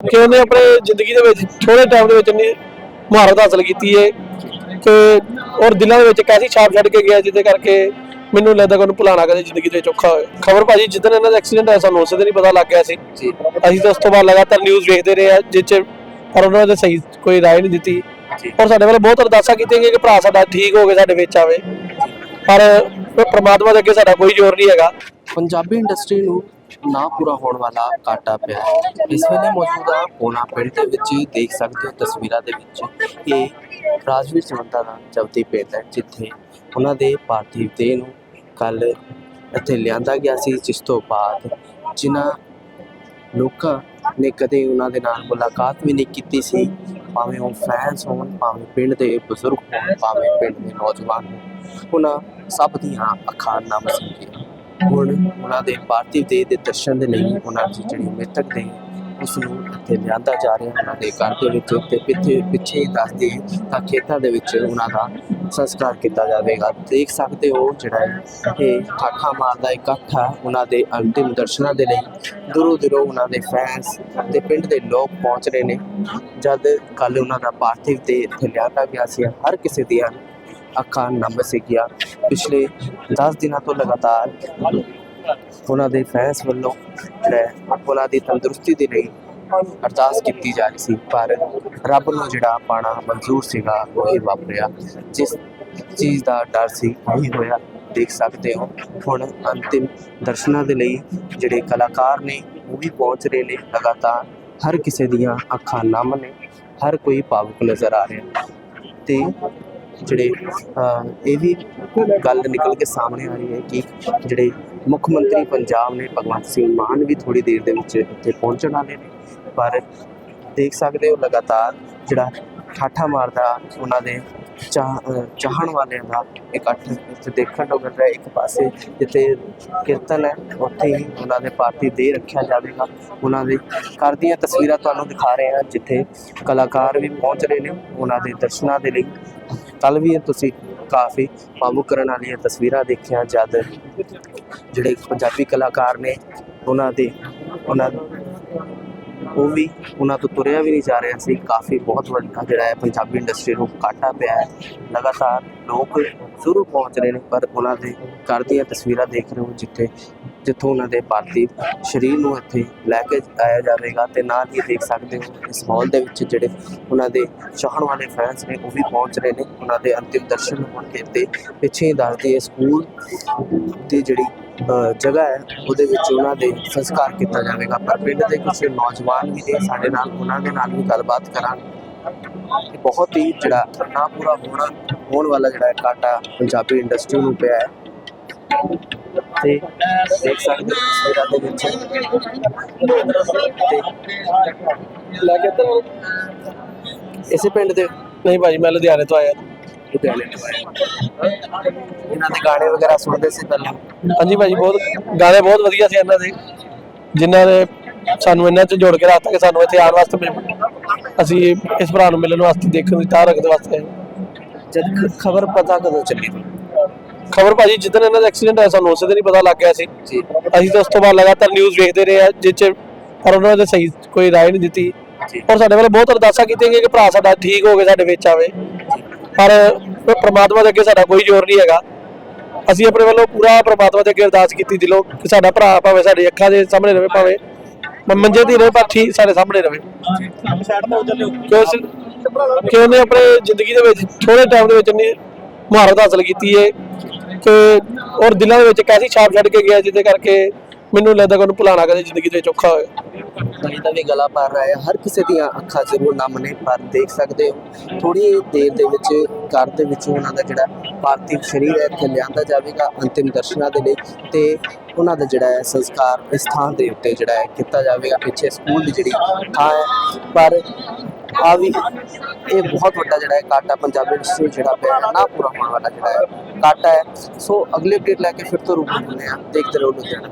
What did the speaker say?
ਕਿ ਉਹਨੇ ਆਪਣੇ ਜ਼ਿੰਦਗੀ ਦੇ ਵਿੱਚ ਥੋੜੇ ਟਾਈਮ ਦੇ ਵਿੱਚ ਇੰਨੀ ਮੁਹਾਰਤ ਹਾਸਲ ਕੀਤੀ ਹੈ ਕਿ ਔਰ ਦਿਲਾਂ ਦੇ ਵਿੱਚ ਇੱਕ ਐਸੀ ਛਾਪ ਛੱਡ ਕੇ ਗਿਆ ਜਿਹਦੇ ਕਰਕੇ ਮੈਨੂੰ ਲੱਗਦਾ ਕਿ ਉਹਨੂੰ ਭੁਲਾਣਾ ਕਦੇ ਜ਼ਿੰਦਗੀ ਦੇ ਵਿੱਚ ਔਖਾ ਹੋਏ ਖਬਰ ਭਾਜੀ ਜਿੱਦਣ ਇਹਨਾਂ ਦਾ ਐਕਸੀਡੈਂਟ ਹੋਇਆ ਸਾਨੂੰ ਉਸੇ ਦਿਨ ਹੀ ਪਤਾ ਲੱਗ ਗਿਆ ਸੀ। ਅਸੀਂ ਤਾਂ ਉਸ ਤੋਂ ਬਾਅਦ ਲਗਾਤਾਰ ਨਿਊਜ਼ ਵੇਖਦੇ ਰਹੇ ਆ ਜਿਸ 'ਚ ਪਰ ਉਹਨਾਂ ਨੇ ਸਹੀ ਕੋਈ ਰਾਏ ਨਹੀਂ ਦਿੱਤੀ। ਔਰ ਸਾਡੇ ਵੱਲ ਬਹੁਤ ਅਰਦਾਸਾਂ ਕੀਤੀਆਂ ਗਈਆਂ ਕਿ ਭਰਾ ਸਾਡਾ ਠੀਕ ਹੋ ਕੇ ਸਾਡੇ ਵਿੱਚ ਆਵੇ। ਪਰ ਪ੍ਰਮਾਤਮਾ ਦੇ ਅੱਗੇ ਸਾਡਾ ਕੋਈ ਜ਼ੋਰ ਨਹੀਂ ਹੈਗਾ। ਪੰਜਾਬੀ ਇੰਡਸਟਰੀ ਨੂੰ ਨਾ ਪੂਰਾ ਹੋਣ ਵਾਲਾ ਕਾਟਾ ਪਿਆ ਹੈ। ਇਸ ਵੇਲੇ ਮੌਜੂਦਾ ਹੋਣਾ ਪਿੰਡ ਦੇ ਵਿੱਚ ਦੇਖ ਸਕਦੇ ਹੋ ਤਸਵੀਰਾਂ ਦੇ ਵਿੱਚ ਇਹ ਰਾਜਵੀਰ ਚਮੰਦਾ ਦਾ ਜਵਦੀ ਪਿੰਡ ਹੈ, ਜਿੱਥੇ ਉਹਨਾਂ ਦੇ ਪਾਰਥਿਵ ਦੇਹ ਨੂੰ ਕੱਲ ਇੱਥੇ ਲਿਆਂਦਾ ਗਿਆ ਸੀ, ਜਿਸ ਤੋਂ ਬਾਅਦ ਜਿਨ੍ਹਾਂ ਲੋਕਾਂ ਨੇ ਕਦੇ ਉਹਨਾਂ ਦੇ ਨਾਲ ਮੁਲਾਕਾਤ ਵੀ ਨਹੀਂ ਕੀਤੀ ਸੀ, ਭਾਵੇਂ ਉਹ ਫੈਨਸ ਹੋਣ, ਭਾਵੇਂ ਪਿੰਡ ਦੇ ਬਜ਼ੁਰਗ ਹੋਣ, ਭਾਵੇਂ ਪਿੰਡ ਦੇ ਨੌਜਵਾਨ ਹੋਣ, ਉਹਨਾਂ ਸਭ ਦੀਆਂ ਅੱਖਾਂ ਨਮ ਸੀਗੀਆਂ ਹੁਣ ਉਹਨਾਂ ਦੇ ਪਾਰਥਿਵ ਦੇਹ ਦੇ ਦਰਸ਼ਨ ਦੇ ਲਈ ਉਹਨਾਂ ਦੀ ਜਿਹੜੀ ਮ੍ਰਿਤਕ ਦੇ ਉਸ ਨੂੰ ਇੱਥੇ ਲਿਆਂਦਾ ਜਾ ਰਿਹਾ ਉਹਨਾਂ ਦੇ ਘਰ ਦੇ ਵਿੱਚ ਤੇ ਪਿੱਛੇ ਪਿੱਛੇ ਦੱਸਦੇ ਤਾਂ ਖੇਤਾਂ ਦੇ ਵਿੱਚ ਉਹਨਾਂ ਦਾ ਸੰਸਕਾਰ ਕੀਤਾ ਜਾਵੇਗਾ। ਦੇਖ ਸਕਦੇ ਹੋ ਜਿਹੜਾ ਹੈ, ਇਹ ਠਾਠਾ ਮਾਰਦਾ ਇਕੱਠ ਹੈ ਉਹਨਾਂ ਦੇ ਅੰਤਿਮ ਦਰਸ਼ਨਾਂ ਦੇ ਲਈ ਦੂਰੋਂ ਦੂਰੋਂ ਉਹਨਾਂ ਦੇ ਫੈਨਸ ਤੇ ਪਿੰਡ ਦੇ ਲੋਕ ਪਹੁੰਚ ਰਹੇ ਨੇ। ਜਦ ਕੱਲ ਉਹਨਾਂ ਦਾ ਪਾਰਥਿਵ ਤੇ ਇੱਥੇ ਲਿਆਂਦਾ ਗਿਆ ਸੀ, ਹਰ ਕਿਸੇ ਦੀਆਂ ਅੱਖਾਂ ਨਮ ਸੀਗੀਆਂ ਪਿਛਲੇ 10 ਦਿਨਾਂ ਤੋਂ ਲਗਾਤਾਰ ਉਹਨਾਂ ਦੇ ਫੈਨਸ ਵੱਲੋਂ ਜਿਹੜਾ ਉਹਨਾਂ ਦੀ ਤੰਦਰੁਸਤੀ ਦੇ ਲਈ ਅਰਦਾਸ ਕੀਤੀ ਜਾ ਰਹੀ ਸੀ, ਪਰ ਰੱਬ ਨੂੰ ਜਿਹੜਾ ਪਾਣਾ ਮਨਜ਼ੂਰ ਸੀਗਾ, ਉਹੀ ਵਾਪਰਿਆ। ਜਿਸ ਚੀਜ਼ ਦਾ ਡਰ ਸੀ, ਉਹੀ ਹੋਇਆ। ਦੇਖ ਸਕਦੇ ਹੋ, ਹੁਣ ਅੰਤਿਮ ਦਰਸ਼ਨਾਂ ਦੇ ਲਈ ਜਿਹੜੇ ਕਲਾਕਾਰ ਨੇ, ਉਹ ਵੀ ਪਹੁੰਚ ਰਹੇ ਨੇ। ਲਗਾਤਾਰ ਹਰ ਕਿਸੇ ਦੀਆਂ ਅੱਖਾਂ ਨਮ ਨੇ, ਹਰ ਕੋਈ ਭਾਵੁਕ ਨਜ਼ਰ ਆ ਰਿਹਾ। ਤੇ ਜਿਹੜੇ ਅਹ, ਇਹ ਵੀ ਗੱਲ ਨਿਕਲ ਕੇ ਸਾਹਮਣੇ ਆ ਰਹੀ ਹੈ ਕਿ ਜਿਹੜੇ ਮੁੱਖ ਮੰਤਰੀ ਪੰਜਾਬ ਨੇ ਭਗਵੰਤ ਸਿੰਘ ਮਾਨ ਵੀ ਥੋੜੀ ਦੇਰ ਦੇ ਵਿੱਚ ਇੱਥੇ ਪਹੁੰਚਣ ਵਾਲੇ ਨੇ। ਪਰ ਦੇਖ ਸਕਦੇ ਹੋ ਲਗਾਤਾਰ ਜਿਹੜਾ ਠਾਠਾ ਮਾਰਦਾ ਉਹਨਾਂ ਦੇ ਚਾਹਣ ਵਾਲਿਆਂ ਦਾ ਇਕੱਠ ਇੱਥੇ ਦੇਖਣ ਨੂੰ ਮਿਲ ਰਿਹਾ ਇੱਕ ਪਾਸੇ ਜਿੱਥੇ ਕੀਰਤਨ ਹੈ ਉੱਥੇ ਹੀ ਉਹਨਾਂ ਦੇ ਪਾਰਟੀ ਦੇ ਰੱਖਿਆ ਜਾਵੇਗਾ। ਉਹਨਾਂ ਦੇ ਘਰ ਦੀਆਂ ਤਸਵੀਰਾਂ ਤੁਹਾਨੂੰ ਦਿਖਾ ਰਹੇ ਹਾਂ ਜਿੱਥੇ ਕਲਾਕਾਰ ਵੀ ਪਹੁੰਚ ਰਹੇ ਨੇ ਉਹਨਾਂ ਦੇ ਦਰਸ਼ਨਾਂ ਦੇ ਲਈ। ਕੱਲ ਵੀ ਤੁਸੀਂ ਕਾਫੀ ਭਾਵੁਕ ਕਰਨ ਵਾਲੀਆਂ ਤਸਵੀਰਾਂ ਦੇਖੀਆਂ, ਜਦ ਜਿਹੜੇ ਪੰਜਾਬੀ ਕਲਾਕਾਰ ਨੇ ਉਹਨਾਂ ਦੇ, ਉਹਨਾਂ ਉਹ ਵੀ ਉਹਨਾਂ ਤੋਂ ਤੁਰਿਆ ਵੀ ਨਹੀਂ ਜਾ ਰਿਹਾ ਸੀ। ਕਾਫੀ ਬਹੁਤ ਵੱਡਾ ਜਿਹੜਾ ਹੈ ਪੰਜਾਬੀ ਇੰਡਸਟਰੀ ਨੂੰ ਕਾਟਾ ਪਿਆ ਹੈ। ਲਗਾਤਾਰ ਲੋਕ ਜ਼ਰੂਰ ਪਹੁੰਚ ਰਹੇ ਨੇ ਪਰ ਉਹਨਾਂ ਦੇ ਘਰ ਦੀਆਂ ਤਸਵੀਰਾਂ ਦੇਖ ਰਹੇ ਹੋ ਜਿੱਥੇ ਜਿੱਥੋਂ ਉਹਨਾਂ ਦੇ ਪਾਰਥਿਵ ਸਰੀਰ ਨੂੰ ਇੱਥੇ ਲੈ ਕੇ ਆਇਆ ਜਾਵੇਗਾ ਤੇ ਨਾਲ ਹੀ ਦੇਖ ਸਕਦੇ ਹੋ ਇਸ ਹਾਲ ਦੇ ਵਿੱਚ ਜਿਹੜੇ ਉਹਨਾਂ ਦੇ ਚਾਹਣ ਵਾਲੇ ਫੈਨਸ ਨੇ ਉਹ ਵੀ ਪਹੁੰਚ ਰਹੇ ਨੇ। ਉਹਨਾਂ ਦੇ ਅੰਤਿਮ ਦਰਸ਼ਨ ਹੋਣਗੇ ਤੇ ਪਿੱਛੇ ਹੀ ਦੱਸਦੇ ਇਹ ਸਕੂਲ ਦੀ ਜਿਹੜੀ ਅ, ਜਗ੍ਹਾ ਹੈ ਉਹਦੇ ਵਿੱਚ ਉਹਨਾਂ ਦੇ ਸੰਸਕਾਰ ਕੀਤਾ ਜਾਵੇਗਾ। ਪਰ ਪਿੰਡ ਦੇ ਕੁਝ ਨੌਜਵਾਨ ਵੀ ਨੇ ਸਾਡੇ ਨਾਲ ਉਹਨਾਂ ਦੇ ਨਾਲ ਵੀ ਗੱਲਬਾਤ ਕਰਾਂਗੇ। ਬਹੁਤ ਹੀ ਜਿਹੜਾ ਨਾ ਪੂਰਾ ਹੋਣਾ ਹੋਣ ਵਾਲਾ ਜਿਹੜਾ ਕਾਟਾ ਪੰਜਾਬੀ ਇੰਡਸਟਰੀ ਨੂੰ ਪਿਆ ਹੈ। ਤੇ ਦੇਖ ਸਕਦੇ ਹੋ ਤਸਵੀਰਾਂ ਦੇ ਵਿੱਚ। ਤੇ ਲੈ ਕੇ ਇੱਧਰ ਇਸੇ ਪਿੰਡ ਦੇ ਨਹੀਂ ਭਾਜੀ, ਮੈਂ ਲੁਧਿਆਣੇ ਤੋਂ ਆਇਆ। ਲੁਧਿਆਣੇ ਤੋਂ ਆਏ ਇਹਨਾਂ ਦੇ ਗਾਣੇ ਵਗੈਰਾ ਸੁਣਦੇ ਸੀ ਪਹਿਲਾਂ। ਹਾਂਜੀ ਭਾਜੀ, ਬਹੁਤ ਗਾਣੇ ਬਹੁਤ ਵਧੀਆ ਸੀ ਇਹਨਾਂ ਦੇ। ਜਿਨ੍ਹਾਂ ਨੇ ਸਾਨੂੰ ਇਹਨਾਂ 'ਚ ਜੋੜ ਕੇ ਰੱਖਤਾ ਕਿ ਸਾਨੂੰ ਇੱਥੇ ਆਉਣ ਵਾਸਤੇ ਅਸੀਂ ਇਸ ਭਰਾ ਨੂੰ ਮਿਲਣ ਵਾਸਤੇ ਦੇਖਣ ਦੀ ਤਾਂ ਰੱਖਦੇ ਵਾਸਤੇ ਜਦ ਖਬਰ ਪਤਾ ਕਦੋਂ ਚੱਲੀ? ਖਬਰ ਭਾਜੀ ਜਿੱਦਣ ਇਹਨਾਂ ਦਾ ਐਕਸੀਡੈਂਟ ਹੋਇਆ ਸਾਨੂੰ ਉਸੇ ਦਿਨ ਹੀ ਪਤਾ ਲੱਗ ਗਿਆ ਸੀ। ਅਸੀਂ ਤਾਂ ਉਸ ਤੋਂ ਬਾਅਦ ਲਗਾਤਾਰ ਨਿਊਜ਼ ਵੇਖਦੇ ਰਹੇ ਆ ਜਿਸ 'ਚ ਪਰ ਉਹਨਾਂ ਨੇ ਸਹੀ ਕੋਈ ਰਾਏ ਨਹੀਂ ਦਿੱਤੀ। ਔਰ ਸਾਡੇ ਵੱਲ ਬਹੁਤ ਅਰਦਾਸਾਂ ਕੀਤੀਆਂ ਗਈਆਂ ਕਿ ਭਰਾ ਸਾਡਾ ਠੀਕ ਹੋ ਕੇ ਸਾਡੇ ਵਿੱਚ ਆਵੇ। ਪਰ ਪ੍ਰਮਾਤਮਾ ਦੇ ਅੱਗੇ ਸਾਡਾ ਕੋਈ ਜ਼ੋਰ ਨਹੀਂ ਹੈਗਾ। ਅਸੀਂ ਆਪਣੇ ਵੱਲੋਂ ਪੂਰਾ ਪ੍ਰਮਾਤਮਾ ਦੇ ਅੱਗੇ ਅਰਦਾਸ ਕੀਤੀ ਦਿਲੋਂ ਕਿ ਸਾਡਾ ਭਰਾ ਭਾਵੇਂ ਸਾਡੀ ਅੱਖਾਂ ਦੇ ਸਾਹਮਣੇ ਰਵੇ ਭਾਵੇਂ ਮੰਜੇ ਹੀ ਰਹੇ ਪਰ ਠੀਕ ਸਾਡੇ ਸਾਹਮਣੇ ਰਵੇ। ਕਿ ਉਸ ਕਿ ਉਹਨੇ ਆਪਣੇ ਜ਼ਿੰਦਗੀ ਦੇ ਵਿੱਚ ਥੋੜੇ ਟਾਈਮ ਦੇ ਵਿੱਚ ਇੰਨੀ ਮੁਹਾਰਤ ਹਾਸਲ ਕੀਤੀ ਹੈ ਕਿ ਔਰ ਦਿਲਾਂ ਦੇ ਵਿੱਚ ਇੱਕ ਐਸੀ ਛਾਪ ਛੱਡ ਕੇ ਗਿਆ ਜਿਹਦੇ ਕਰਕੇ ਮੈਨੂੰ ਲੱਗਦਾ ਕਿ ਉਹਨੂੰ ਭੁਲਾਣਾ ਕਦੇ ਜ਼ਿੰਦਗੀ ਦੇ ਵਿੱਚ ਔਖਾ ਹੋਏ ਕਈ ਤਾਂ ਵੀ ਗਲਾ ਭਰ ਰਿਹਾ ਹੈ। ਹਰ ਕਿਸੇ ਦੀਆਂ ਅੱਖਾਂ ਜ਼ਰੂਰ ਨਮ ਨੇ ਪਰ ਦੇਖ ਸਕਦੇ ਹੋ ਥੋੜੀ ਦੇਰ ਦੇ ਵਿੱਚ ਘਰ ਦੇ ਵਿੱਚ ਉਹਨਾਂ ਦਾ ਜਿਹੜਾ ਪਾਰਥਿਵ ਸਰੀਰ ਹੈ ਇੱਥੇ ਲਿਆਂਦਾ ਜਾਵੇਗਾ ਅੰਤਿਮ ਦਰਸ਼ਨਾਂ ਦੇ ਲਈ ਤੇ ਉਹਨਾਂ ਦਾ ਜਿਹੜਾ ਹੈ ਸੰਸਕਾਰ ਇਸ ਥਾਂ ਦੇ ਉੱਤੇ ਜਿਹੜਾ ਹੈ ਕੀਤਾ ਜਾਵੇਗਾ। ਪਿੱਛੇ ਸਕੂਲ ਦੀ ਜਿਹੜੀ ਥਾਂ ਹੈ ਪਰ ਆ ਵੀ ਇਹ ਬਹੁਤ ਵੱਡਾ ਜਿਹੜਾ ਹੈ ਕਾਟਾ ਪੰਜਾਬੀ ਇੰਡਸਟਰੀ ਜਿਹੜਾ ਪਿਆ ਹੈ, ਨਾ ਪੂਰਾ ਹੋਣ ਵਾਲਾ ਜਿਹੜਾ ਹੈ ਕਾਟਾ ਹੈ। ਸੋ ਅਗਲੇ ਅਪਡੇਟ ਲੈ ਕੇ ਫਿਰ ਤੋਂ ਰੂਬਰੂ ਹੁੰਦੇ ਆ ਦੇਖਦੇ ਰਹੋ ਲੁਧਿਆਣਾ।